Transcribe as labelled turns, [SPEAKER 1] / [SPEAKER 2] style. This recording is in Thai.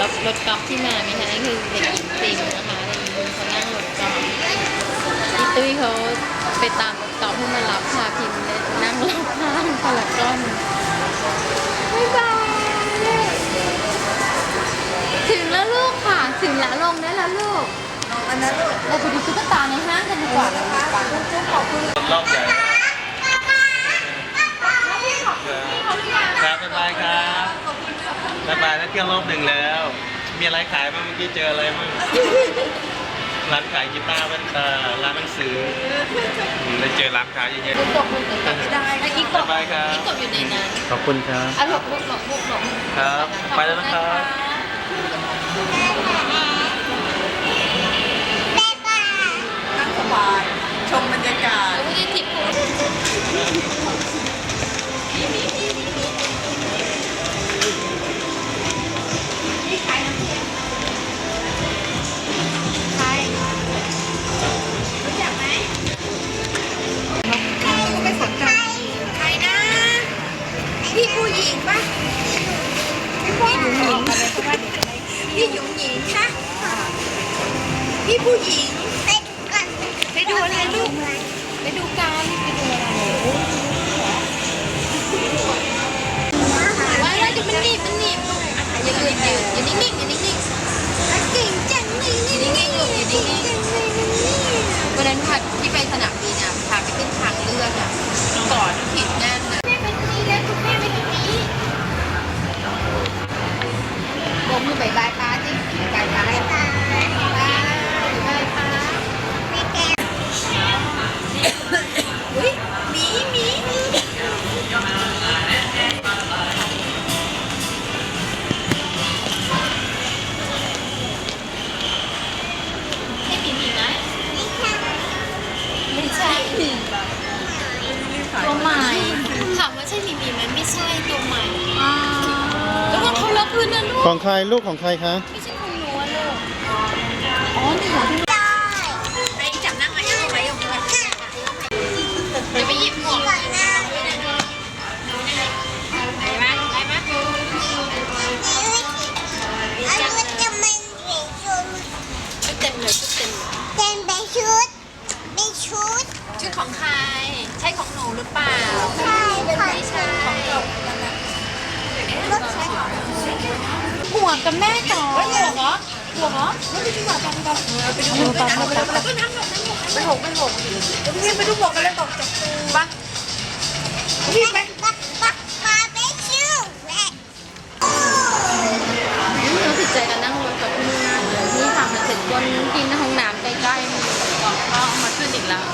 [SPEAKER 1] รถรถกอล์ฟที่มาไหมคะนั่นคือเด็กหญิงติมนะคะเด็กหญิงติมเขานั่งรถกอล์ฟพี่ตุ้ยเขาไปตามรถกอล์ฟให้มารับพาพิมพ์เลยนั่งรถข้างพารากอนบ๊ายบายถึงแล้วลูกค่ะ ถึงแล้วลงได้แล้วลูก
[SPEAKER 2] อันนั้นลูก
[SPEAKER 1] เราไปดูตุ๊กตาในห้างกันดีกว่านะคะ
[SPEAKER 2] ขอบคุณ
[SPEAKER 3] รอบใหญ่ บ๊ายบายแล้วเที่ยวรอบหนึ่งแล้ว มีอะไรขายบ้างเมื่อกี้เจออะไรบ้างร้านขายกีตาร์แว่นตาร้านหนังสืออืมได้เจอร้านค้าเยอะ
[SPEAKER 1] ลูกกบลูกกบไม่ได้ไอ้อีก
[SPEAKER 3] ๆ
[SPEAKER 1] ก
[SPEAKER 3] บ๊า
[SPEAKER 1] บ
[SPEAKER 3] ยบายครับ
[SPEAKER 1] อีกกบอยู่ในนั้น
[SPEAKER 3] ขอบคุณครับ
[SPEAKER 1] อะหลบลูกหลบลูกหลบ
[SPEAKER 3] ครับ ไปแล้วนะครับ
[SPEAKER 2] นั่ พี่หญิงหญิงนะพี่ผู้หญิงไปดูอะไรลูก
[SPEAKER 1] ไปดูกันไปดูอะไรว้ายแล้วเดี๋ยวมันหนีบมันหนีบอะอย่ายืนยืนอย่านิ่งๆ
[SPEAKER 4] ของใครลูกของใครคะ
[SPEAKER 1] ไม่ใช่ของหนูอะลูก อ๋อนี่ของพี่
[SPEAKER 2] ไหนจับนั่งมายังไงยกมือ
[SPEAKER 1] จะไปหยิบหมวก
[SPEAKER 2] ไปไหมไปไหม
[SPEAKER 1] ชุดเต็มเลยชุดเต็มเลยชุดของใคร ใช่ของหนูหรือเปล่า ไม่ใช่หั วกับแม่ต่อหัวเหรอหัวเหรอ
[SPEAKER 2] ไปดูไปดูไปดูไปดูไปหกไปหกพี่ไปดูบอกกันเลยบอกจับปะพี่ไป
[SPEAKER 1] นี่เราติดใจกันนั่งรถกับพี่มากเลยนี่ทำมันเสร็จวนกินห้องน้ำใกล้ๆมีก็เอามาขึ้นอีกแล้ว